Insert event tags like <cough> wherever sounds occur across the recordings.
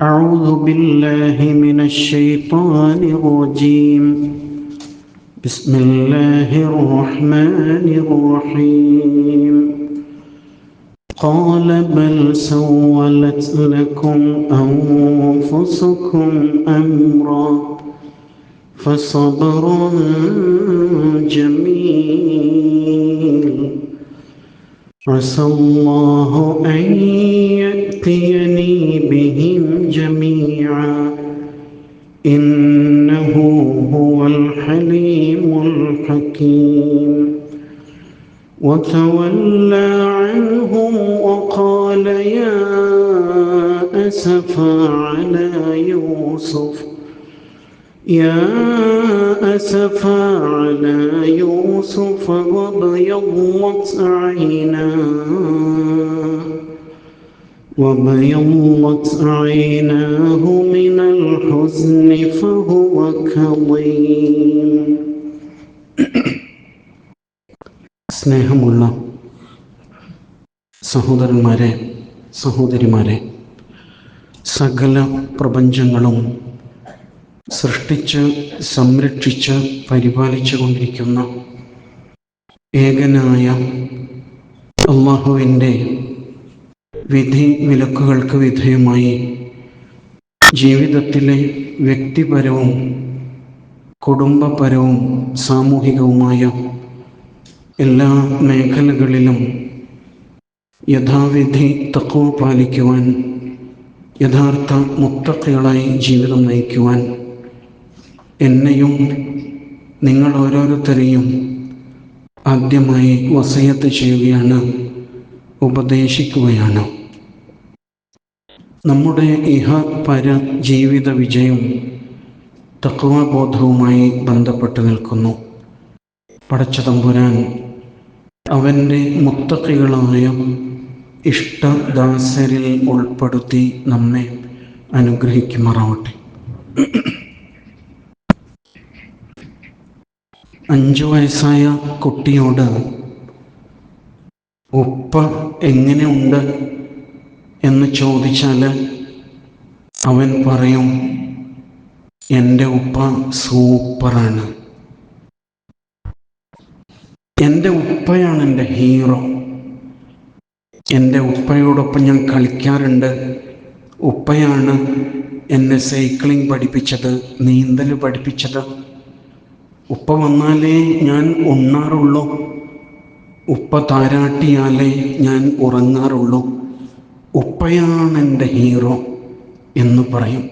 أعوذ بالله من الشيطان الرجيم. بسم الله الرحمن الرحيم. قال بل سولت لكم أنفسكم أمرا فصبر جميل. عسى الله أن يأتيني بهم جميعا. إنه هو الحليم الحكيم. وتولى عنهم وقال يا أسفا على يوسف. يا أسفا على يوسف وابيضت عيناه وبيضت عيناه من الحزن فهو كظيم <clears throat> സ്നേഹമുള്ള സഹോദരന്മാരെ സഹോദരിമാരെ സകല പ്രപഞ്ചങ്ങളും സൃഷ്ടിച്ച് സംരക്ഷിച്ച് പരിപാലിച്ചു കൊണ്ടിരിക്കുന്ന ഏകനായ അള്ളാഹുവിൻ്റെ വിധി വിലക്കുകൾക്ക് വിധേയമായി. ജീവിതത്തിലെ വ്യക്തിപരവും കുടുംബപരവും സാമൂഹികവുമായ എല്ലാ മേഖലകളിലും യഥാവിധി തക്കവ പാലിക്കുവാൻ യഥാർത്ഥ മുത്തക്കകളായി ജീവിതം നയിക്കുവാൻ എന്നെയും നിങ്ങൾ ഓരോരുത്തരെയും ആദ്യമായി വസയത്ത് ചെയ്യുകയാണ് ഉപദേശിക്കുകയാണ്. നമ്മുടെ ഇഹ പര ജീവിത വിജയം തക്വാബോധവുമായി ബന്ധപ്പെട്ട് നിൽക്കുന്നു. പടച്ച തമ്പുരാൻ അവന്റെ മുത്തക്കികളായ ഇഷ്ടദാസരിൽ ഉൾപ്പെടുത്തി നമ്മെ അനുഗ്രഹിക്കുമാറാവട്ടെ. അഞ്ചു വയസ്സായ കുട്ടിയോട് ഉപ്പ എങ്ങനെയുണ്ട്? എന്ന് ചോദിച്ചാൽ അവൻ പറയും എന്റെ ഉപ്പ സൂപ്പറാണ്. എന്റെ ഉപ്പയാണ് എന്റെ ഹീറോ. എന്റെ ഉപ്പയോടൊപ്പം ഞാൻ കളിക്കാറുണ്ട്. ഉപ്പയാണ് എന്നെ സൈക്ലിംഗ് പഠിപ്പിച്ചത് നീന്തൽ പഠിപ്പിച്ചത്. ഉപ്പ വന്നാലേ ഞാൻ ഉണ്ണാറുള്ളൂ. ഉപ്പ താരാട്ടിയാലേ ഞാൻ ഉറങ്ങാറുള്ളൂ. ഉപ്പയാണ് എന്റെ ഹീറോ എന്ന് പറയും.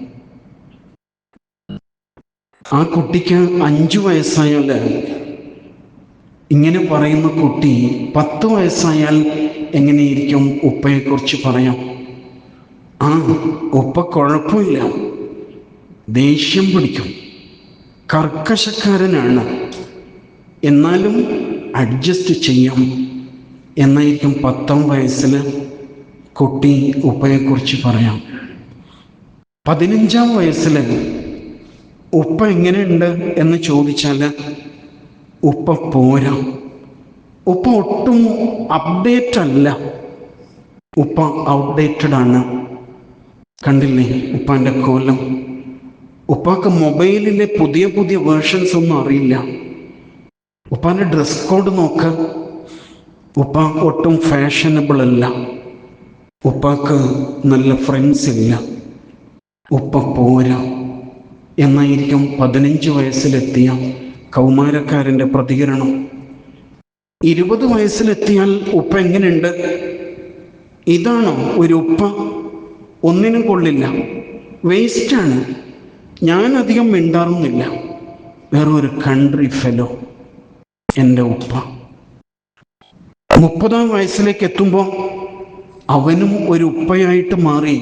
ആ കുട്ടിക്ക് അഞ്ചു വയസ്സായാൽ ഇങ്ങനെ പറയുന്ന കുട്ടി പത്ത് വയസ്സായാൽ എങ്ങനെയിരിക്കും ഉപ്പയെക്കുറിച്ച് പറയാം? ആ ഉപ്പ കുഴപ്പമില്ല. ദേഷ്യം പിടിക്കും. കർക്കശക്കാരനാണ്. എന്നാലും അഡ്ജസ്റ്റ് ചെയ്യാം. എന്നായിരിക്കും പത്താം വയസ്സിൽ കുട്ടി ഉപ്പയെക്കുറിച്ച് പറയാം. പതിനഞ്ചാം വയസ്സിൽ ഉപ്പ എങ്ങനെയുണ്ട് എന്ന് ചോദിച്ചാൽ ഉപ്പ പോരാ. ഉപ്പ ഒട്ടും അപ്ഡേറ്റ് അല്ല. ഉപ്പ ഔട്ട്ഡേറ്റഡ് ആണ്. കണ്ടില്ലേ ഉപ്പാന്റെ കോലം? ഉപ്പാക്ക് മൊബൈലിലെ പുതിയ പുതിയ വേർഷൻസ് ഒന്നും അറിയില്ല. ഉപ്പാന്റെ ഡ്രസ് കോഡ് നോക്ക്. ഉപ്പ ഒട്ടും ഫാഷനബിൾ അല്ല. ഉപ്പാക്ക് നല്ല ഫ്രണ്ട്സ് ഇല്ല. ഉപ്പ പോരാ. എന്നായിരിക്കും പതിനഞ്ച് വയസ്സിലെത്തിയ കൗമാരക്കാരന്റെ പ്രതികരണം. ഇരുപത് വയസ്സിലെത്തിയാൽ ഉപ്പ എങ്ങനെയുണ്ട്? ഇതാണോ ഒരു ഉപ്പ? ഒന്നിനും കൊള്ളില്ല. വേസ്റ്റാണ് ഞാൻ അധികം മിണ്ടാറുന്നില്ല. വേറൊരു കൺട്രി ഫെലോ എന്റെ ഉപ്പ. മുപ്പതാം വയസ്സിലേക്ക് എത്തുമ്പോൾ അവനും ഒരു ഉപ്പയായിട്ട് മാറി.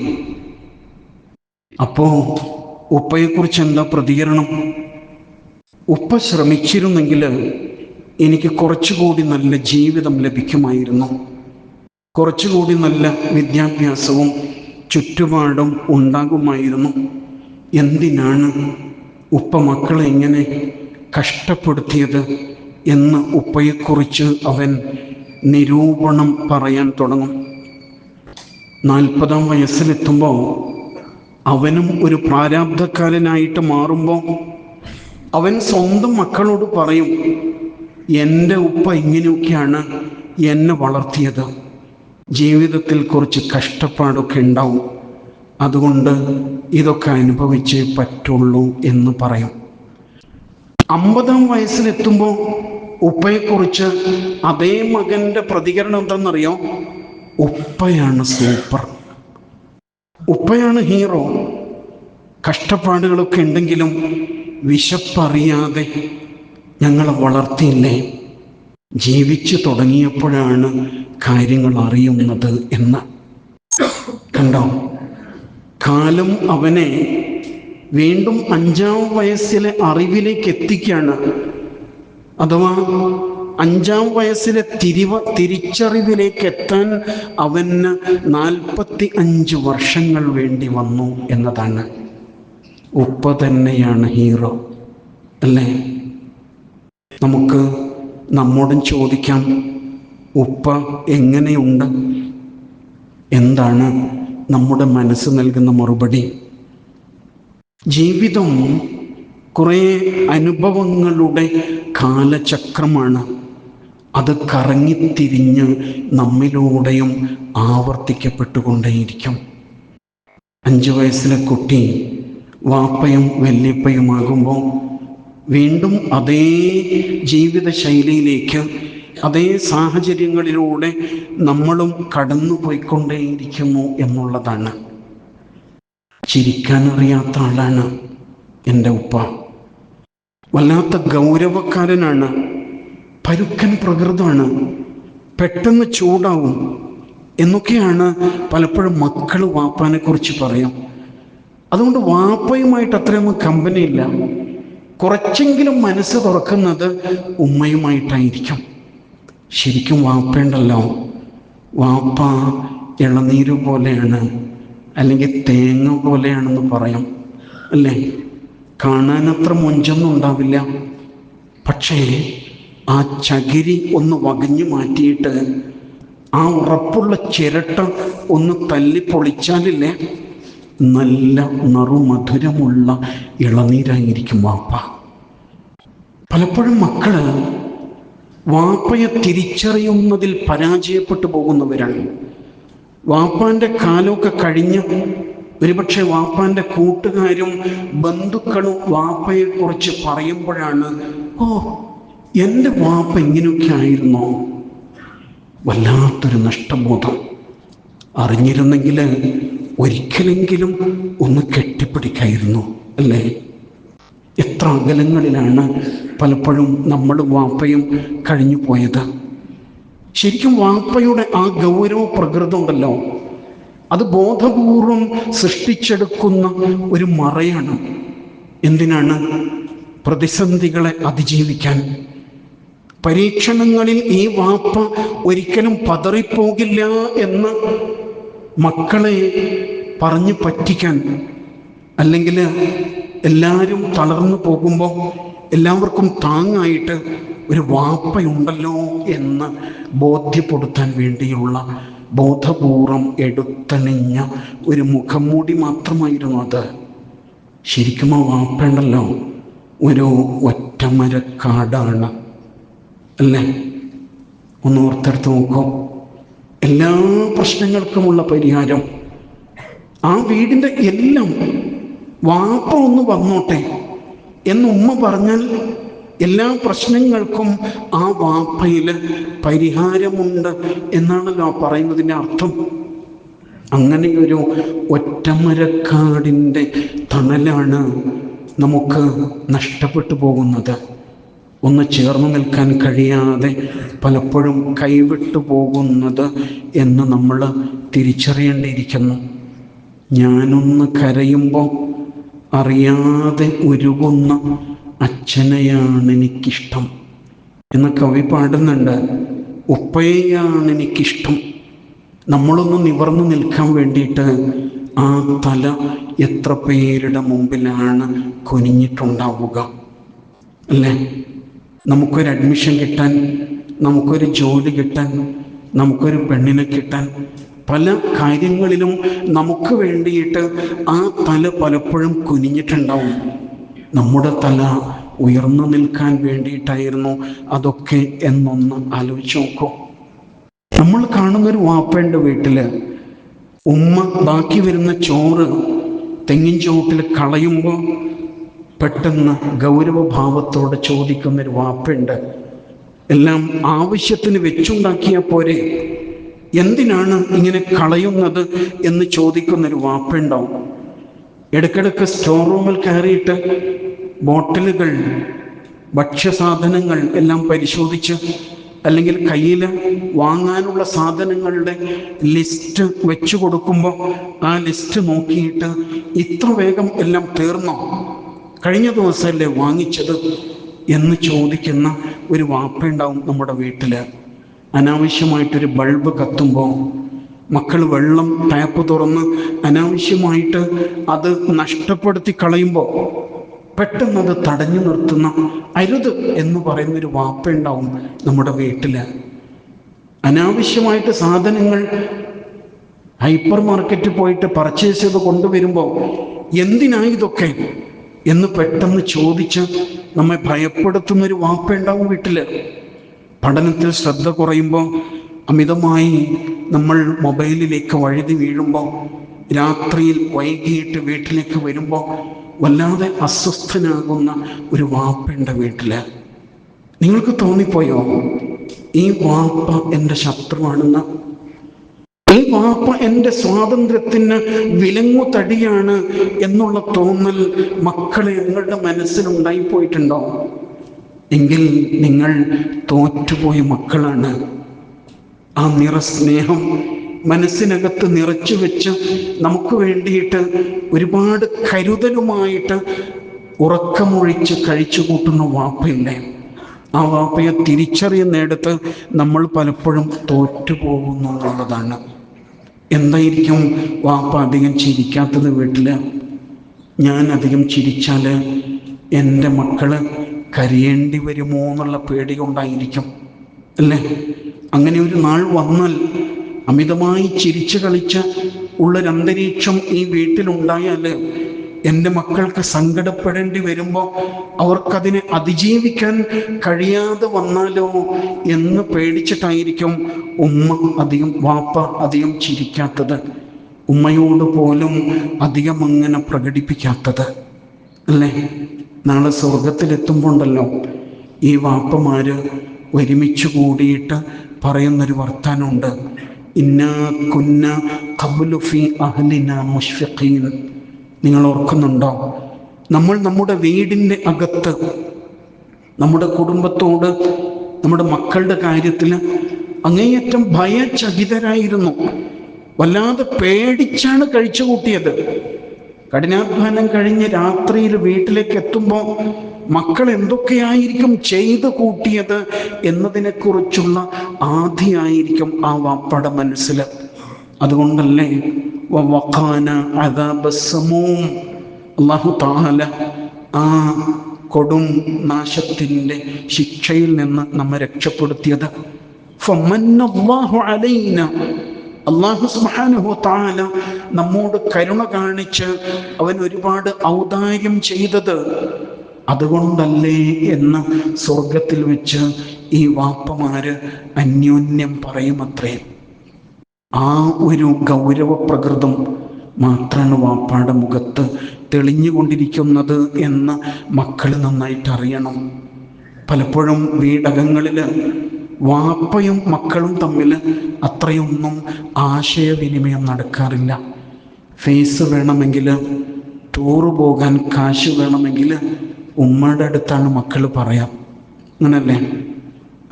അപ്പോ ഉപ്പയെക്കുറിച്ച് എന്താ പ്രതികരണം? ഉപ്പ ശ്രമിച്ചിരുന്നെങ്കിൽ എനിക്ക് കുറച്ചുകൂടി നല്ല ജീവിതം ലഭിക്കുമായിരുന്നു. കുറച്ചുകൂടി നല്ല വിദ്യാഭ്യാസവും ചുറ്റുപാടും ഉണ്ടാകുമായിരുന്നു. എന്തിനാണ് ഉപ്പ മക്കളെ ഇങ്ങനെ കഷ്ടപ്പെടുത്തിയത് എന്ന് ഉപ്പയെക്കുറിച്ച് അവൻ നിരൂപണം പറയാൻ തുടങ്ങും. നാൽപ്പതാം വയസ്സിലെത്തുമ്പോൾ അവനും ഒരു പ്രാരാബ്ധക്കാരനായിട്ട് മാറുമ്പോൾ അവൻ സ്വന്തം മക്കളോട് പറയും എന്റെ ഉപ്പ ഇങ്ങനെയൊക്കെയാണ് എന്നെ വളർത്തിയത്. ജീവിതത്തിൽ കുറച്ച് കഷ്ടപ്പാടൊക്കെ ഉണ്ടാവും. അതുകൊണ്ട് ഇതൊക്കെ അനുഭവിച്ചേ പറ്റുള്ളൂ എന്ന് പറയും. അമ്പതാം വയസ്സിലെത്തുമ്പോൾ ഉപ്പയെക്കുറിച്ച് അതേ മകന്റെ പ്രതികരണം എന്തെന്നറിയോ ഉപ്പയാണ് സൂപ്പർ. ഉപ്പയാണ് ഹീറോ. കഷ്ടപ്പാടുകളൊക്കെ ഉണ്ടെങ്കിലും വിശപ്പറിയാതെ ഞങ്ങളെ വളർത്തിയില്ലേ? ജീവിച്ചു തുടങ്ങിയപ്പോഴാണ് കാര്യങ്ങൾ അറിയുന്നത് എന്ന്. കണ്ടോ? കാലം അവനെ വീണ്ടും അഞ്ചാം വയസ്സിലെ അറിവിലേക്ക് എത്തിക്കുകയാണ്. അഥവാ അഞ്ചാം വയസ്സിലെ തിരിവ തിരിച്ചറിവിലേക്ക് എത്താൻ അവന് നാൽപ്പത്തി അഞ്ച് വർഷങ്ങൾ വേണ്ടി വന്നു എന്നതാണ്. ഉപ്പ തന്നെയാണ് ഹീറോ അല്ലേ? നമുക്ക് നമ്മോടും ചോദിക്കാം ഉപ്പ എങ്ങനെയുണ്ട്? എന്താണ് നമ്മുടെ മനസ്സ് നൽകുന്ന മറുപടി? ജീവിതം കുറേ അനുഭവങ്ങളുടെ കാലചക്രമാണ്. അത് കറങ്ങിത്തിരിഞ്ഞ് നമ്മിലൂടെയും ആവർത്തിക്കപ്പെട്ടുകൊണ്ടേയിരിക്കും. അഞ്ചു വയസ്സിലെ കുട്ടി വാപ്പയും വല്യപ്പയുമാകുമ്പോൾ വീണ്ടും അതേ ജീവിത ശൈലിയിലേക്ക് അതേ സാഹചര്യങ്ങളിലൂടെ നമ്മളും കടന്നു പോയിക്കൊണ്ടേയിരിക്കുന്നു എന്നുള്ളതാണ്. ചിരിക്കാനറിയാത്ത ആളാണ് എന്റെ ഉപ്പ. വല്ലാത്ത ഗൗരവക്കാരനാണ് പരുക്കൻ പ്രകൃതമാണ്. പെട്ടെന്ന് ചൂടാവും. എന്നൊക്കെയാണ് പലപ്പോഴും മക്കൾ വാപ്പാനെ കുറിച്ച് പറയാം. അതുകൊണ്ട് വാപ്പയുമായിട്ട് അത്രയൊന്നും കമ്പനി ഇല്ല. കുറച്ചെങ്കിലും മനസ്സ് തുറക്കുന്നത് ഉമ്മയുമായിട്ടായിരിക്കും. ശരിക്കും വാപ്പയുണ്ടല്ലോ. വാപ്പ ഇളനീര് പോലെയാണ് അല്ലെങ്കിൽ തേങ്ങ പോലെയാണെന്ന് പറയാം. അല്ലേ? കാണാനത്ര മുഞ്ചൊന്നും ഉണ്ടാവില്ല. പക്ഷേ ആ ചകിരി ഒന്ന് വകഞ്ഞു മാറ്റിയിട്ട് ആ ഉറപ്പുള്ള ചിരട്ട ഒന്ന് തല്ലി പൊളിച്ചാലില്ലേ? നല്ല നറുമധുരമുള്ള ഇളനീരായിരിക്കും വാപ്പ. പലപ്പോഴും മക്കൾ വാപ്പയെ തിരിച്ചറിയുന്നതിൽ പരാജയപ്പെട്ടു പോകുന്നവരാണ്. വാപ്പാന്റെ കാലമൊക്കെ കഴിഞ്ഞ് ഒരുപക്ഷെ വാപ്പാന്റെ കൂട്ടുകാരും ബന്ധുക്കളും വാപ്പയെക്കുറിച്ച് പറയുമ്പോഴാണ് ഓ എന്റെ വാപ്പ ഇങ്ങനെയൊക്കെ ആയിരുന്നു വല്ലാത്തൊരു നഷ്ടബോധം. അറിഞ്ഞിരുന്നെങ്കിൽ ഒരിക്കലെങ്കിലും ഒന്ന് കെട്ടിപ്പിടിക്കായിരുന്നു അല്ലേ? എത്ര അകലങ്ങളിലാണ് പലപ്പോഴും നമ്മൾ വാപ്പയും കഴിഞ്ഞു പോയത്. ശരിക്കും വാപ്പയുടെ ആ ഗൗരവ പ്രകൃതം ഉണ്ടല്ലോ അത് ബോധപൂർവം സൃഷ്ടിച്ചെടുക്കുന്ന ഒരു മറയാണ്. എന്തിനാണ് പ്രതിസന്ധികളെ അതിജീവിക്കാൻ പരീക്ഷണങ്ങളിൽ ഈ വാപ്പ ഒരിക്കലും പതറിപ്പോകില്ല എന്ന് മക്കളെ പറഞ്ഞു പറ്റിക്കാൻ അല്ലെങ്കിൽ എല്ലാവരും തളർന്നു പോകുമ്പോൾ എല്ലാവർക്കും താങ്ങായിട്ട് ഒരു വാപ്പയുണ്ടല്ലോ എന്ന് ബോധ്യപ്പെടുത്താൻ വേണ്ടിയുള്ള ബോധപൂർവം എടുത്തണിഞ്ഞ ഒരു മുഖംമൂടി മാത്രമായിരുന്നു അത്. ശരിക്കും ആ വാപ്പയുണ്ടല്ലോ. ഒരു ഒറ്റമരക്കാടാണ്. അല്ലേ? ഒന്ന് ഓർത്തെടുത്ത് നോക്കൂ. എല്ലാ പ്രശ്നങ്ങൾക്കുമുള്ള പരിഹാരം. ആ വീടിന്റെ എല്ലാം വാപ്പ ഒന്ന് വന്നോട്ടെ. എന്ന് ഉമ്മ പറഞ്ഞാൽ എല്ലാ പ്രശ്നങ്ങൾക്കും ആ വാപ്പയിൽ പരിഹാരമുണ്ട് എന്നാണല്ലോ പറയുന്നതിന്റെ അർത്ഥം. അങ്ങനെയൊരു ഒറ്റമരക്കാടിന്റെ തണലാണ് നമുക്ക് നഷ്ടപ്പെട്ടു പോകുന്നത്. ഒന്ന് ചേർന്ന് നിൽക്കാൻ കഴിയാതെ പലപ്പോഴും കൈവിട്ടു പോകുന്നത് എന്ന് നമ്മൾ തിരിച്ചറിയേണ്ടിയിരിക്കുന്നു. ഞാനൊന്ന് കരയുമ്പോൾ അറിയാതെ ഉരുകുന്ന അച്ഛനെയാണ് എനിക്കിഷ്ടം. എന്ന് കവി പാടുന്നുണ്ട് ഉപ്പയെയാണ് എനിക്കിഷ്ടം. നമ്മളൊന്ന് നിവർന്നു നിൽക്കാൻ വേണ്ടിയിട്ട് ആ തല എത്ര പേരുടെ മുമ്പിലാണ് കുനിഞ്ഞിട്ടുണ്ടാവുക? അല്ലേ? നമുക്കൊരു അഡ്മിഷൻ കിട്ടാൻ നമുക്കൊരു ജോലി കിട്ടാൻ നമുക്കൊരു പെണ്ണിനെ കിട്ടാൻ പല കാര്യങ്ങളിലും നമുക്ക് വേണ്ടിയിട്ട് ആ തല പലപ്പോഴും കുനിഞ്ഞിട്ടുണ്ടാവും. നമ്മുടെ തല ഉയർന്നു നിൽക്കാൻ വേണ്ടിയിട്ടായിരുന്നു അതൊക്കെ എന്നൊന്ന് ആലോചിച്ച് നോക്കൂ. നമ്മൾ കാണുന്നൊരു വാപ്പയുടെ വീട്ടിൽ ഉമ്മ ബാക്കി വരുന്ന ചോറ് തെങ്ങിൻ ചോട്ടിൽ കളയുമ്പോൾ പെട്ടെന്ന് ഗൗരവഭാവത്തോടെ ചോദിക്കുന്നൊരു വാപ്പുണ്ട്. എല്ലാം ആവശ്യത്തിന് വെച്ചുണ്ടാക്കിയാൽ പോരെ. എന്തിനാണ് ഇങ്ങനെ കളയുന്നത് എന്ന് ചോദിക്കുന്നൊരു വാപ്പുണ്ടാവും. ഇടയ്ക്കിടയ്ക്ക് സ്റ്റോർ റൂമിൽ കയറിയിട്ട് ബോട്ടിലുകൾ ഭക്ഷ്യസാധനങ്ങൾ എല്ലാം പരിശോധിച്ച് അല്ലെങ്കിൽ കയ്യിൽ വാങ്ങാനുള്ള സാധനങ്ങളുടെ ലിസ്റ്റ് വെച്ചു കൊടുക്കുമ്പോൾ ആ ലിസ്റ്റ് നോക്കിയിട്ട് ഇത്ര വേഗം എല്ലാം തീർന്നോ? കഴിഞ്ഞ ദിവസമല്ലേ വാങ്ങിച്ചത് എന്ന് ചോദിക്കുന്ന ഒരു വാപ്പയുണ്ടാവും നമ്മുടെ വീട്ടിൽ അനാവശ്യമായിട്ടൊരു ബൾബ് കത്തുമ്പോൾ മക്കൾ വെള്ളം ടാപ്പ് തുറന്ന് അനാവശ്യമായിട്ട് അത് നഷ്ടപ്പെടുത്തി കളയുമ്പോൾ പെട്ടെന്ന് അത് തടഞ്ഞു നിർത്തുന്ന അരുത് എന്ന് പറയുന്നൊരു വാപ്പയുണ്ടാവും നമ്മുടെ വീട്ടിൽ അനാവശ്യമായിട്ട് സാധനങ്ങൾ ഹൈപ്പർ മാർക്കറ്റിൽ പോയിട്ട് പർച്ചേസ് ചെയ്ത് കൊണ്ടുവരുമ്പോൾ എന്തിനായി ഇതൊക്കെ? എന്ന് പെട്ടെന്ന് ചോദിച്ച് നമ്മെ ഭയപ്പെടുത്തുന്ന ഒരു വാപ്പുണ്ടാവും വീട്ടിൽ പഠനത്തിൽ ശ്രദ്ധ കുറയുമ്പോൾ അമിതമായി നമ്മൾ മൊബൈലിലേക്ക് വഴുതി വീഴുമ്പോൾ രാത്രിയിൽ വൈകിട്ട് വീട്ടിലേക്ക് വരുമ്പോൾ വല്ലാതെ അസ്വസ്ഥനാകുന്ന ഒരു വാപ്പുണ്ട് വീട്ടിൽ. നിങ്ങൾക്ക് തോന്നിപ്പോയോ? ഈ വാപ്പ എന്റെ ശത്രുവാണെന്ന് ഈ വാപ്പ എന്റെ സ്വാതന്ത്ര്യത്തിന് വിലങ്ങു തടിയാണ് എന്നുള്ള തോന്നൽ മക്കളെ നിങ്ങളുടെ മനസ്സിലുണ്ടായിപ്പോയിട്ടുണ്ടോ എങ്കിൽ നിങ്ങൾ തോറ്റുപോയ മക്കളാണ്. ആ നിറസ്നേഹം മനസ്സിനകത്ത് നിറച്ചു വെച്ച് നമുക്ക് വേണ്ടിയിട്ട് ഒരുപാട് കരുതലുമായിട്ട് ഉറക്കമൊഴിച്ച് കഴിച്ചു കൂട്ടുന്ന വാപ്പയില്ലേ? ആ വാപ്പയെ തിരിച്ചറിയുന്നിടത്ത് നമ്മൾ പലപ്പോഴും തോറ്റുപോകുന്നു എന്നുള്ളതാണ് എന്തായിരിക്കും വാപ്പ അധികം ചിരിക്കാത്തത് വീട്ടിൽ ഞാൻ അധികം ചിരിച്ചാൽ എന്റെ മക്കൾ കരയേണ്ടി വരുമോ എന്നുള്ള പേടി കൊണ്ടായിരിക്കും അല്ലേ? അങ്ങനെ ഒരു നാൾ വന്നാൽ അമിതമായി ചിരിച്ചു കളിച്ച് ഉള്ളൊരന്തരീക്ഷം ഈ വീട്ടിലുണ്ടായാൽ എന്റെ മക്കൾക്ക് സങ്കടപ്പെടേണ്ടി വരുമ്പോൾ അവർക്കതിനെ അതിജീവിക്കാൻ കഴിയാതെ വന്നാലോ എന്ന് പേടിച്ചിട്ടായിരിക്കും ഉമ്മ അധികം വാപ്പ അധികം ചിരിക്കാത്തത്. ഉമ്മയോട് പോലും അധികം അങ്ങനെ പ്രകടിപ്പിക്കാത്തത്. അല്ലേ? നാളെ സ്വർഗത്തിലെത്തുമ്പോണ്ടല്ലോ ഈ വാപ്പമാര് ഒരുമിച്ച് കൂടിയിട്ട് പറയുന്നൊരു വർത്താനമുണ്ട്. ഇന്ന കുന്ന കബുലുഫി അഹ്ലിന മുഷ്ഫിഖീൻ. നിങ്ങൾ ഓർക്കുന്നുണ്ടോ? നമ്മൾ നമ്മുടെ വീടിന്റെ അകത്ത് നമ്മുടെ കുടുംബത്തോട് നമ്മുടെ മക്കളുടെ കാര്യത്തിൽ അങ്ങേയറ്റം ഭയചകിതരായിരുന്നു. വല്ലാതെ പേടിച്ചാണ് കഴിച്ചു കൂട്ടിയത്. കഠിനാധ്വാനം കഴിഞ്ഞ് രാത്രിയിൽ വീട്ടിലേക്ക് എത്തുമ്പോൾ മക്കൾ എന്തൊക്കെയായിരിക്കും ചെയ്തു കൂട്ടിയത് എന്നതിനെക്കുറിച്ചുള്ള ആധിയായിരിക്കും ആ വാപ്പയുടെ മനസ്സിൽ. അതുകൊണ്ടല്ലേ അള്ളാഹു താല ആ കൊടും നാശത്തിന്റെ ശിക്ഷയിൽ നിന്ന് നമ്മെ രക്ഷപ്പെടുത്തിയത്. അള്ളാഹു സുബ്ഹാനഹു താല നമ്മോട് കരുണ കാണിച്ച് അവൻ ഒരുപാട് ഔദാര്യം ചെയ്തത്. അതുകൊണ്ടല്ലേ എന്ന് സ്വർഗത്തിൽ വെച്ച് ഈ വാപ്പമാര് അന്യോന്യം പറയുമത്രേ. ആ ഒരു ഗൗരവപ്രകൃതം മാത്രമാണ് വാപ്പാടെ മുഖത്ത് തെളിഞ്ഞുകൊണ്ടിരിക്കുന്നത് എന്ന് മക്കൾ നന്നായിട്ട് അറിയണം പലപ്പോഴും വീടകങ്ങളിൽ വാപ്പയും മക്കളും തമ്മിൽ അത്രയൊന്നും ആശയവിനിമയം നടക്കാറില്ല. ഫേസ് വേണമെങ്കിൽ ടൂറ് പോകാൻ കാശ് വേണമെങ്കിൽ ഉമ്മയുടെ അടുത്താണ് മക്കൾ പറയാം. അങ്ങനല്ലേ?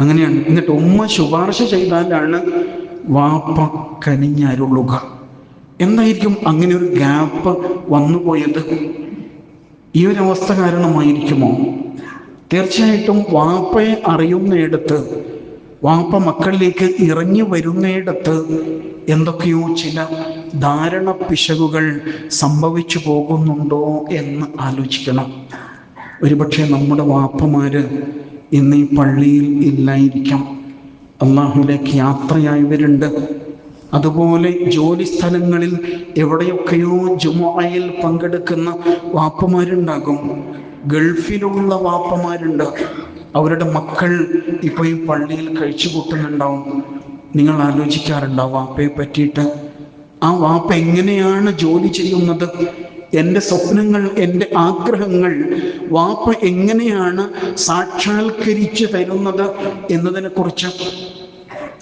അങ്ങനെയാണ്. എന്നിട്ട് ഉമ്മ ശുപാർശ ചെയ്താലാണ് വാപ്പ കനിഞ്ഞരുളുക. എന്തായിരിക്കും അങ്ങനെ ഒരു ഗ്യാപ്പ് വന്നുപോയത് ഈ ഒരു അവസ്ഥ കാരണമായിരിക്കുമോ? തീർച്ചയായിട്ടും വാപ്പയെ അറിയുന്നിടത്ത് വാപ്പ മക്കളിലേക്ക് ഇറങ്ങി വരുന്നിടത്ത് എന്തൊക്കെയോ ചില ധാരണ പിശകുകൾ സംഭവിച്ചു പോകുന്നുണ്ടോ എന്ന് ആലോചിക്കണം. ഒരുപക്ഷെ നമ്മുടെ വാപ്പമാര് ഇന്ന് ഈ പള്ളിയിൽ ഇല്ലായിരിക്കാം. അള്ളാഹുലേക്ക് യാത്രയായവരുണ്ട് അതുപോലെ ജോലി സ്ഥലങ്ങളിൽ എവിടെയൊക്കെയോ ജുമായിൽ പങ്കെടുക്കുന്ന വാപ്പമാരുണ്ടാകും. ഗൾഫിലുള്ള വാപ്പമാരുണ്ട്. അവരുടെ മക്കൾ ഇപ്പൊ ഈ പള്ളിയിൽ കഴിച്ചു കൂട്ടുന്നുണ്ടാവും. നിങ്ങൾ ആലോചിക്കാറുണ്ടാവും വാപ്പയെ പറ്റിയിട്ട്? ആ വാപ്പ എങ്ങനെയാണ് ജോലി ചെയ്യുന്നത്? എന്റെ സ്വപ്നങ്ങൾ എന്റെ ആഗ്രഹങ്ങൾ വാപ്പ എങ്ങനെയാണ് സാക്ഷാത്കരിച്ച് തരുന്നത് എന്നതിനെ കുറിച്ച്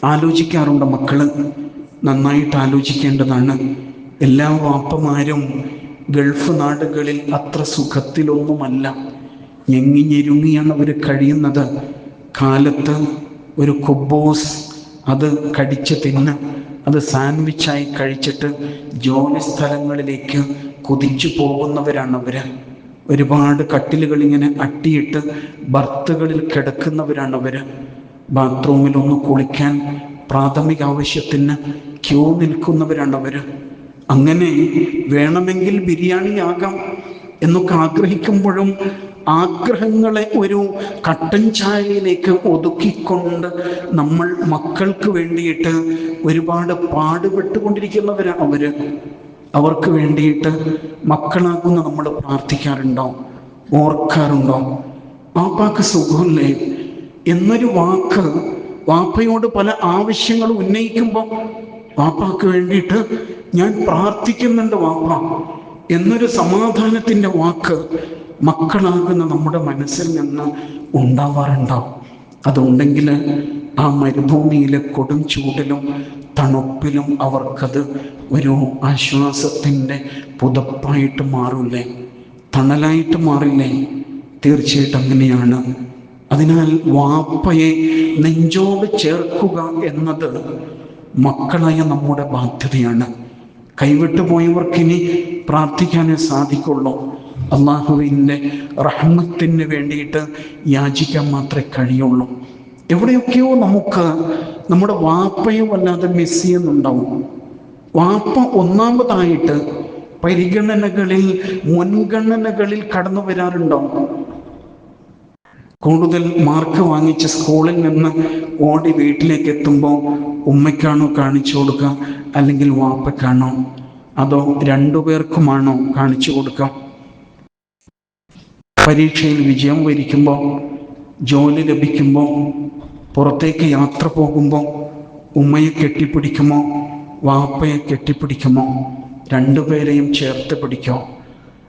ആലോചിക്കാറുണ്ട് മക്കൾ. നന്നായിട്ട് ആലോചിക്കേണ്ടതാണ്. എല്ലാ വാപ്പമാരും ഗൾഫ് നാടുകളിൽ അത്ര സുഖത്തിലൊന്നുമല്ല. ഞെങ്ങി ഞെരുങ്ങിയാണ് അവർ കഴിയുന്നത്. കാലത്ത് ഒരു കുബോസ് അത് കടിച്ച് തിന്ന് അത് സാൻഡ്വിച്ചായി കഴിച്ചിട്ട് ജോലി സ്ഥലങ്ങളിലേക്ക് കുതിച്ചു പോകുന്നവരാണ് അവർ ഒരുപാട് കട്ടിലുകൾ ഇങ്ങനെ അട്ടിയിട്ട് ബർത്തുകളിൽ കിടക്കുന്നവരാണ് ബാത്‌റൂമിൽ ഒന്ന് കുളിക്കാൻ പ്രാഥമിക ആവശ്യത്തിന് ക്യൂ നിൽക്കുന്നവരാണ് അവർ അങ്ങനെ വേണമെങ്കിൽ ബിരിയാണി ആകാം എന്നൊക്കെ ആഗ്രഹിക്കുമ്പോഴും ആഗ്രഹങ്ങളെ ഒരു കട്ടൻ ചായയിലേക്ക് ഒതുക്കിക്കൊണ്ട് നമ്മൾ മക്കൾക്ക് വേണ്ടിയിട്ട് ഒരുപാട് പാടുപെട്ടുകൊണ്ടിരിക്കുന്നവരാണ് അവർ. അവർക്ക് വേണ്ടിയിട്ട് മക്കളാകുന്ന നമ്മൾ പ്രാർത്ഥിക്കാറുണ്ടോ ഓർക്കാറുണ്ടോ പാപ്പാക്ക് സുഖമില്ലേ? എന്നൊരു വാക്ക് വാപ്പയോട് പല ആവശ്യങ്ങൾ ഉന്നയിക്കുമ്പോൾ വാപ്പാക്ക് വേണ്ടിയിട്ട് ഞാൻ പ്രാർത്ഥിക്കുന്നുണ്ട് വാപ്പ എന്നൊരു സമാധാനത്തിന്റെ വാക്ക് മക്കളാകുന്ന നമ്മുടെ മനസ്സിൽ നിന്ന് ഉണ്ടാവാറുണ്ടാവും. അതുണ്ടെങ്കിൽ ആ മരുഭൂമിയിലെ കൊടും ചൂടിലും തണുപ്പിലും അവർക്കത് ഒരു ആശ്വാസത്തിന്റെ പുതപ്പായിട്ട് മാറില്ലേ? തണലായിട്ട് മാറില്ലേ? തീർച്ചയായിട്ടും അങ്ങനെയാണ്. അതിനാൽ വാപ്പയെ നെഞ്ചോട് ചേർക്കുക എന്നത് മക്കളായ നമ്മുടെ ബാധ്യതയാണ്. കൈവിട്ടു പോയവർക്കിനി പ്രാർത്ഥിക്കാനേ സാധിക്കുള്ളൂ. അള്ളാഹുവിന്റെ റഹ്മത്തിന് വേണ്ടിയിട്ട് യാചിക്കാൻ മാത്രമേ കഴിയുള്ളൂ. എവിടെയൊക്കെയോ നമുക്ക് നമ്മുടെ വാപ്പയെ വല്ലാതെ മിസ് ചെയ്യുന്നുണ്ടാവും വാപ്പ ഒന്നാമതായിട്ട് പരിഗണനകളിൽ മുൻഗണനകളിൽ കടന്നു വരാറുണ്ടോ കൂടുതൽ മാർക്ക് വാങ്ങിച്ച് സ്കൂളിൽ നിന്ന് ഓടി വീട്ടിലേക്ക് എത്തുമ്പോൾ ഉമ്മയ്ക്കാണോ കാണിച്ചു കൊടുക്കുക അല്ലെങ്കിൽ വാപ്പയ്ക്കാണോ? അതോ രണ്ടു പേർക്കുമാണോ കാണിച്ചു കൊടുക്കുക? പരീക്ഷയിൽ വിജയം വരിക്കുമ്പോൾ ജോലി ലഭിക്കുമ്പോൾ പുറത്തേക്ക് യാത്ര പോകുമ്പോൾ ഉമ്മയെ കെട്ടിപ്പിടിക്കുമോ വാപ്പയെ കെട്ടിപ്പിടിക്കുമോ രണ്ടുപേരെയും ചേർത്ത് പിടിക്കോ.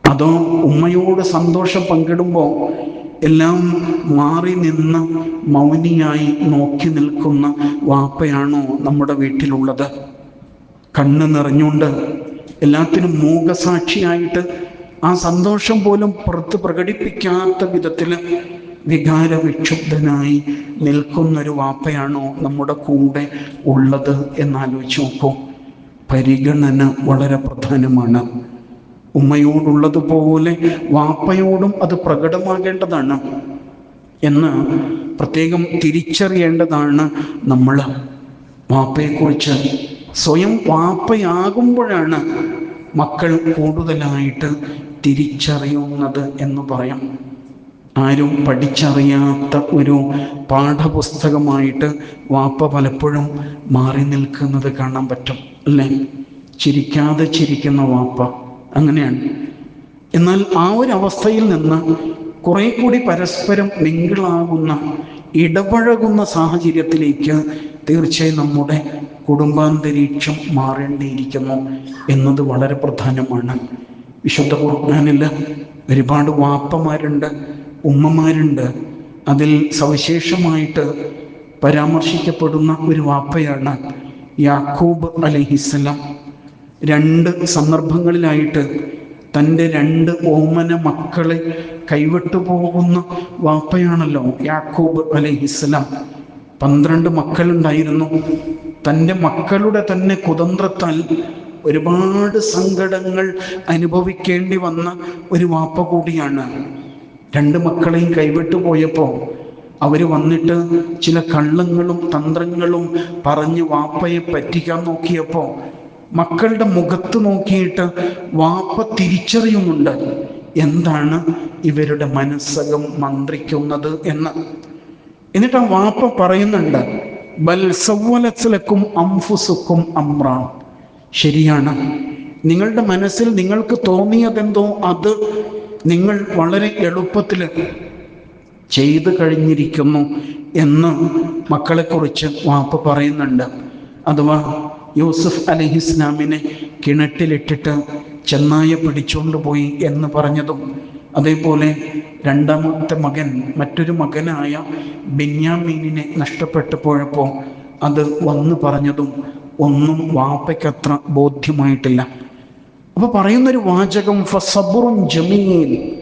അതോ ഉമ്മയോട് സന്തോഷം പങ്കിടുമ്പോൾ എല്ലാം മാറി നിന്ന് മൗനിയായി നോക്കി നിൽക്കുന്ന വാപ്പയാണോ നമ്മുടെ വീട്ടിലുള്ളത്? കണ്ണ് നിറഞ്ഞുകൊണ്ട് എല്ലാത്തിനും മൂകസാക്ഷിയായിട്ട് ആ സന്തോഷം പോലും പുറത്ത് പ്രകടിപ്പിക്കാത്ത വിധത്തിൽ വികാര വിക്ഷുബ്ധനായി നിൽക്കുന്നൊരു വാപ്പയാണോ നമ്മുടെ കൂടെ ഉള്ളത് എന്നാലോചിച്ച് നോക്കൂ. പരിഗണന വളരെ പ്രധാനമാണ്. ഉമ്മയോടുള്ളതുപോലെ വാപ്പയോടും അത് പ്രകടമാകേണ്ടതാണ് എന്ന് പ്രത്യേകം തിരിച്ചറിയേണ്ടതാണ് നമ്മൾ വാപ്പയെക്കുറിച്ച് സ്വയം വാപ്പയാകുമ്പോഴാണ് മക്കൾ കൂടുതലായിട്ട് തിരിച്ചറിയുന്നത് എന്ന് പറയാം. ആരും പഠിച്ചറിയാത്ത ഒരു പാഠപുസ്തകമായിട്ട് വാപ്പ പലപ്പോഴും മാറി നിൽക്കുന്നത് കാണാൻ പറ്റും അല്ലേ? ചിരിക്കാതെ ചിരിക്കുന്ന വാപ്പ അങ്ങനെയാണ്. എന്നാൽ ആ ഒരു അവസ്ഥയിൽ നിന്ന് കുറെ കൂടി പരസ്പരം മിങ്കിളാകുന്ന ഇടപഴകുന്ന സാഹചര്യത്തിലേക്ക് തീർച്ചയായും നമ്മുടെ കുടുംബാന്തരീക്ഷം മാറേണ്ടിയിരിക്കുന്നു എന്നത് വളരെ പ്രധാനമാണ്. വിശുദ്ധ ഖുർആാനിൽ ഒരുപാട് വാപ്പമാരുണ്ട്. ഉമ്മമാരുണ്ട്. അതിൽ സവിശേഷമായിട്ട് പരാമർശിക്കപ്പെടുന്ന ഒരു വാപ്പയാണ് യാക്കൂബ് അലഹിസ്സലാം. രണ്ട് സന്ദർഭങ്ങളിലായിട്ട് തന്റെ രണ്ട് ഓമന മക്കളെ കൈവിട്ടു പോകുന്ന വാപ്പയാണല്ലോ യാക്കൂബ് അലഹിസ്ലാം പന്ത്രണ്ട് മക്കളുണ്ടായിരുന്നു. തന്റെ മക്കളുടെ തന്നെ കുതന്ത്രത്താൽ ഒരുപാട് സങ്കടങ്ങൾ അനുഭവിക്കേണ്ടി വന്ന ഒരു വാപ്പ കൂടിയാണ്. രണ്ട് മക്കളെയും കൈവിട്ടു പോയപ്പോൾ അവർ വന്നിട്ട് ചില കള്ളങ്ങളും തന്ത്രങ്ങളും പറഞ്ഞ് വാപ്പയെ പറ്റിക്കാൻ നോക്കിയപ്പോൾ മക്കളുടെ മുഖത്ത് നോക്കിയിട്ട് വാപ്പ തിരിച്ചറിയുന്നുണ്ട്. എന്താണ് ഇവരുടെ മനസ്സകം മന്ത്രിക്കുന്നത് എന്ന്. എന്നിട്ട് ആ വാപ്പ പറയുന്നുണ്ട് ബൽ അംഫുസുക്കും അമ്രാൻ. ശരിയാണ്. നിങ്ങളുടെ മനസ്സിൽ നിങ്ങൾക്ക് തോന്നിയതെന്തോ അത് നിങ്ങൾ വളരെ എളുപ്പത്തിൽ ചെയ്തു കഴിഞ്ഞിരിക്കുന്നു എന്ന് മക്കളെക്കുറിച്ച് വാപ്പ പറയുന്നുണ്ട്. അഥവാ യൂസുഫ് അലഹി ഇസ്ലാമിനെ കിണറ്റിലിട്ടിട്ട് ചെന്നായ പിടിച്ചുകൊണ്ട് പോയി എന്ന് പറഞ്ഞതും അതേപോലെ രണ്ടാമത്തെ മകൻ മറ്റൊരു മകനായ ബെന്യാമീനിനെ നഷ്ടപ്പെട്ടു പോയപ്പോൾ അത് വന്നു പറഞ്ഞതും ഒന്നും വാപ്പയ്ക്കത്ര ബോധ്യമായിട്ടില്ല. അപ്പോൾ പറയുന്നൊരു വാചകം ഫസബുറും ജമീൽ.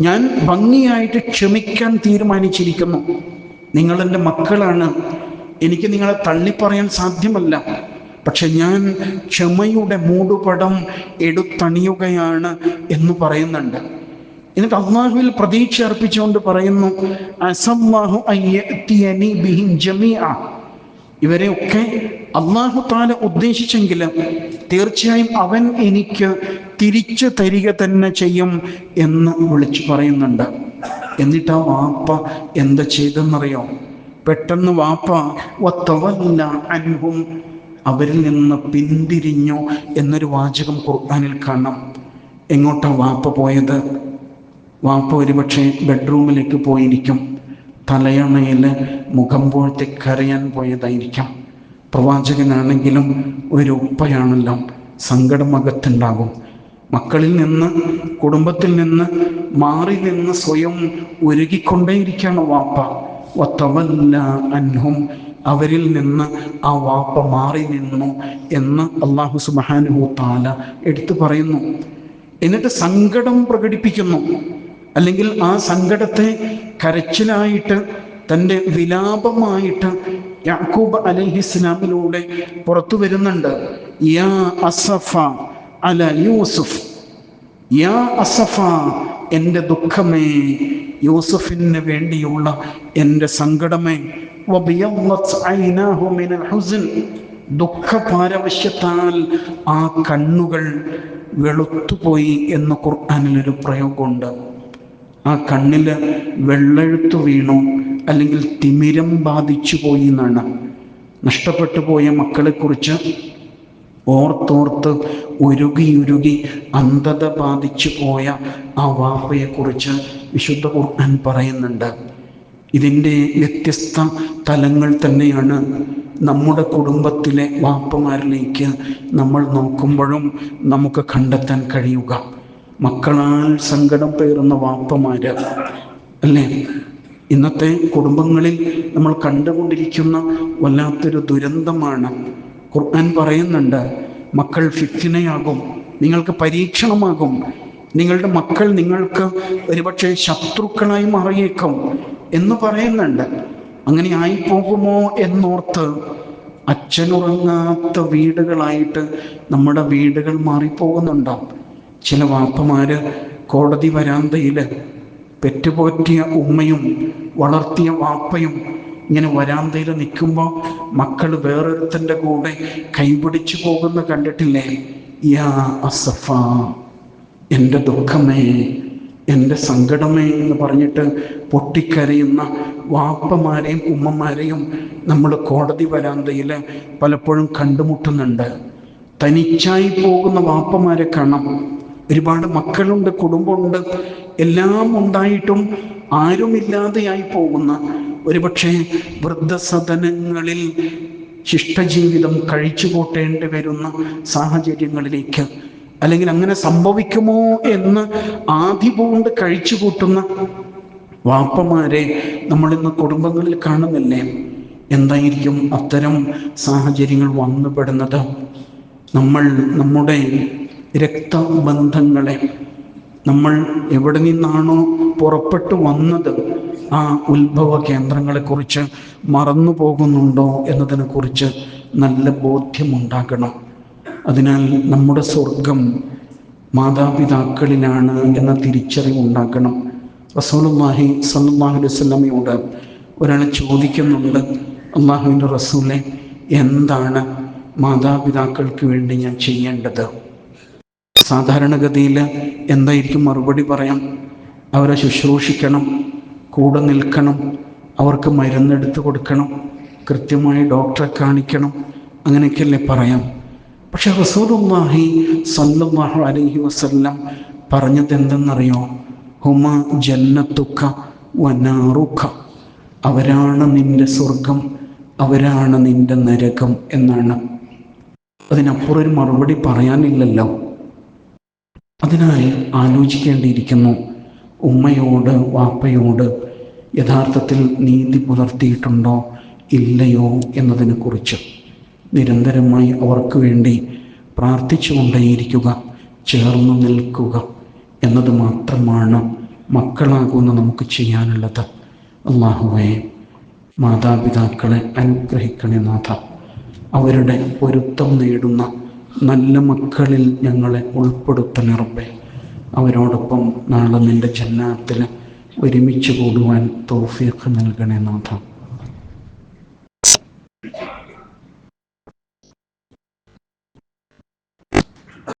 ഞാൻ ഭംഗിയായിട്ട് ക്ഷമിക്കാൻ തീരുമാനിച്ചിരിക്കുന്നു. നിങ്ങൾ നിങ്ങളെന്റെ മക്കളാണ്. എനിക്ക് നിങ്ങളെ തള്ളിപ്പറയാൻ സാധ്യമല്ല. പക്ഷെ ഞാൻ ക്ഷമയുടെ മൂടുപടം എടുത്തണിയുകയാണ് എന്ന് പറയുന്നുണ്ട്. എന്നിട്ട് അള്ളാഹുവിൽ പ്രതീക്ഷ അർപ്പിച്ചുകൊണ്ട് പറയുന്നു ബിഹിം ജമീഅ. ഇവരെയൊക്കെ അള്ളാഹു താല ഉദ്ദേശിച്ചെങ്കിൽ തീർച്ചയായും അവൻ എനിക്ക് തിരിച്ചു തരിക തന്നെ ചെയ്യും എന്ന് വിളിച്ചു പറയുന്നുണ്ട്. എന്നിട്ട് ആ വാപ്പ എന്താ ചെയ്തെന്നറിയോ പെട്ടെന്ന് വാപ്പ അൻഹും അവരിൽ നിന്ന് പിന്തിരിഞ്ഞു എന്നൊരു വാചകം ഖുർആാനിൽ കാണാം. എങ്ങോട്ടാ വാപ്പ പോയത്? വാപ്പ ഒരുപക്ഷെ ബെഡ്റൂമിലേക്ക് പോയിരിക്കും. തലയണയിൽ മുഖം പോഴ്ത്തി കരയാൻ പോയതായിരിക്കാം. പ്രവാചകനാണെങ്കിലും ഒരു ഉപ്പയാണല്ലോ. സങ്കടം അകത്തുണ്ടാകും മക്കളിൽ നിന്ന് കുടുംബത്തിൽ നിന്ന് മാറി നിന്ന് സ്വയം ഒരുകിക്കൊണ്ടേയിരിക്കുകയാണ് വാപ്പ. വത്തവല്ല അൻഹും അവരിൽ നിന്ന് ആ വാപ്പ മാറി നിന്നു എന്ന് അള്ളാഹു സുബാനുഹു താല എടുത്തു പറയുന്നു. എന്നിട്ട് സങ്കടം പ്രകടിപ്പിക്കുന്നു. അല്ലെങ്കിൽ ആ സങ്കടത്തെ കരച്ചിലായിട്ട് തന്റെ വിലാപമായിട്ട് യാക്കൂബ് അലഹിസ്ലാമിലൂടെ പുറത്തു വരുന്നുണ്ട്. യാ അസഫ അല യൂസുഫ്. യാ അസഫ എന്റെ ദുഃഖമേ യൂസുഫിന് വേണ്ടിയുള്ള എന്റെ സങ്കടമേ. ദുഃഖപാരവശ്യത്താൽ ആ കണ്ണുകൾ വെളുത്തുപോയി എന്ന് ഖുർആാനിലൊരു പ്രയോഗമുണ്ട്. ആ കണ്ണിൽ വെള്ളെഴുത്ത് വീണു അല്ലെങ്കിൽ തിമിരം ബാധിച്ചു പോയി എന്നാണ്. നഷ്ടപ്പെട്ടു പോയ മക്കളെക്കുറിച്ച് ഓർത്തോർത്ത് ഉരുകി ഉരുകി അന്ധത ബാധിച്ചു പോയ ആ വാപ്പയെക്കുറിച്ച് വിശുദ്ധ ഖുർആൻ പറയുന്നുണ്ട്. ഇതിന്റെ വ്യത്യസ്ത തലങ്ങൾ തന്നെയാണ് നമ്മുടെ കുടുംബത്തിലെ വാപ്പമാരിലേക്ക് നമ്മൾ നോക്കുമ്പോഴും നമുക്ക് കണ്ടെത്താൻ കഴിയുക. മക്കളാൽ സങ്കടം പേറുന്ന വാപ്പമാര്. അല്ലേ? ഇന്നത്തെ കുടുംബങ്ങളിൽ നമ്മൾ കണ്ടുകൊണ്ടിരിക്കുന്ന വല്ലാത്തൊരു ദുരന്തമാണ്. ഖുർആൻ പറയുന്നുണ്ട് മക്കൾ ഫിത്തിനയാകും നിങ്ങൾക്ക് പരീക്ഷണമാകും. നിങ്ങളുടെ മക്കൾ നിങ്ങൾക്ക് ഒരുപക്ഷെ ശത്രുക്കളായി മാറിയേക്കും. എന്ന് പറയുന്നുണ്ട്. അങ്ങനെ ആയിപ്പോകുമോ പോകുമോ എന്നോർത്ത് അച്ഛനുറങ്ങാത്ത വീടുകളായിട്ട് നമ്മുടെ വീടുകൾ മാറിപ്പോകുന്നുണ്ടാവും. ചില വാപ്പമാര് കോടതി വരാന്തയിൽ പെറ്റുപോറ്റിയ ഉമ്മയും വളർത്തിയ വാപ്പയും ഇങ്ങനെ വരാന്തയിൽ നിൽക്കുമ്പോൾ മക്കൾ വേറൊരുത്തന്റെ കൂടെ കൈപിടിച്ചു പോകുന്ന കണ്ടിട്ടില്ലേ? യാ അസഫ എന്റെ ദുഃഖമേ എന്റെ സങ്കടമേ എന്ന് പറഞ്ഞിട്ട് പൊട്ടിക്കരയുന്ന വാപ്പമാരെയും ഉമ്മമാരെയും നമ്മൾ കോടതി വരാന്തയിൽ പലപ്പോഴും കണ്ടുമുട്ടുന്നുണ്ട്. തനിച്ചായി പോകുന്ന വാപ്പമാരെ കാണാം. ഒരുപാട് മക്കളുണ്ട് കുടുംബമുണ്ട് എല്ലാം ഉണ്ടായിട്ടും ആരുമില്ലാതെയായി പോകുന്ന ഒരുപക്ഷെ വൃദ്ധസദനങ്ങളിൽ ശിഷ്ടജീവിതം കഴിച്ചു കൂട്ടേണ്ടി വരുന്ന സാഹചര്യങ്ങളിലേക്ക് അല്ലെങ്കിൽ അങ്ങനെ സംഭവിക്കുമോ എന്ന് ആദ്യപൂണ്ട് കഴിച്ചു കൂട്ടുന്ന വാപ്പമാരെ നമ്മൾ ഇന്ന് കുടുംബങ്ങളിൽ കാണുന്നില്ലേ? എന്തായിരിക്കും അത്തരം സാഹചര്യങ്ങൾ വന്നുപെടുന്നത്? നമ്മൾ നമ്മുടെ രക്തബന്ധങ്ങളെ നമ്മൾ എവിടെ നിന്നാണോ പുറപ്പെട്ടു വന്നത് ആ ഉത്ഭവ കേന്ദ്രങ്ങളെക്കുറിച്ച് മറന്നു പോകുന്നുണ്ടോ എന്നതിനെക്കുറിച്ച് നല്ല ബോധ്യമുണ്ടാകണം. അതിനാൽ നമ്മുടെ സ്വർഗം മാതാപിതാക്കളിലാണ് എന്ന തിരിച്ചറിവുണ്ടാക്കണം റസൂലുല്ലാഹി സല്ലാഹു ഒരാളെ ഒരാൾ ചോദിക്കുന്നുണ്ട് അള്ളാഹുവിന്റെ റസൂലെ എന്താണ് മാതാപിതാക്കൾക്ക് വേണ്ടി ഞാൻ ചെയ്യേണ്ടത്? സാധാരണഗതിയിൽ എന്തായിരിക്കും മറുപടി പറയാം? അവരെ ശുശ്രൂഷിക്കണം കൂടെ നിൽക്കണം അവർക്ക് മരുന്നെടുത്ത് കൊടുക്കണം കൃത്യമായി ഡോക്ടറെ കാണിക്കണം അങ്ങനെയൊക്കെയല്ലേ പറയാം. പക്ഷെ റസൂലുള്ളാഹി സല്ലല്ലാഹു അലൈഹി വസല്ലം പറഞ്ഞത് എന്തെന്നറിയോ ഹുമ ജന്നത്തുക്ക വനാറുക്ക അവരാണ് നിന്റെ സ്വർഗം അവരാണ് നിന്റെ നരകം എന്നാണ്. അതിനപ്പുറം ഒരു മറുപടി പറയാനില്ലല്ലോ. അതിനാൽ ആലോചിക്കേണ്ടിയിരിക്കുന്നു. ഉമ്മയോട് വാപ്പയോട് യഥാർത്ഥത്തിൽ നീതി പുലർത്തിയിട്ടുണ്ടോ ഇല്ലയോ എന്നതിനെക്കുറിച്ച് നിരന്തരമായി അവർക്ക് വേണ്ടി പ്രാർത്ഥിച്ചുകൊണ്ടേയിരിക്കുക ചേർന്ന് നിൽക്കുക എന്നത് മാത്രമാണ് മക്കളാകുന്ന നമുക്ക് ചെയ്യാനുള്ളത്. അള്ളാഹുവെ മാതാപിതാക്കളെ അനുഗ്രഹിക്കണേ നാഥ അവരുടെ പൊരുത്തം നേടുന്ന നല്ല മക്കളിൽ ഞങ്ങളെ ഉൾപ്പെടുത്തണേ റബ്ബേ. അവരോടൊപ്പം നാളെ നിന്റെ ജന്നാത്തിൽ ഒരുമിച്ച് കൂടുവാൻ തോഫിയൊക്കെ നൽകണേ നാഥ.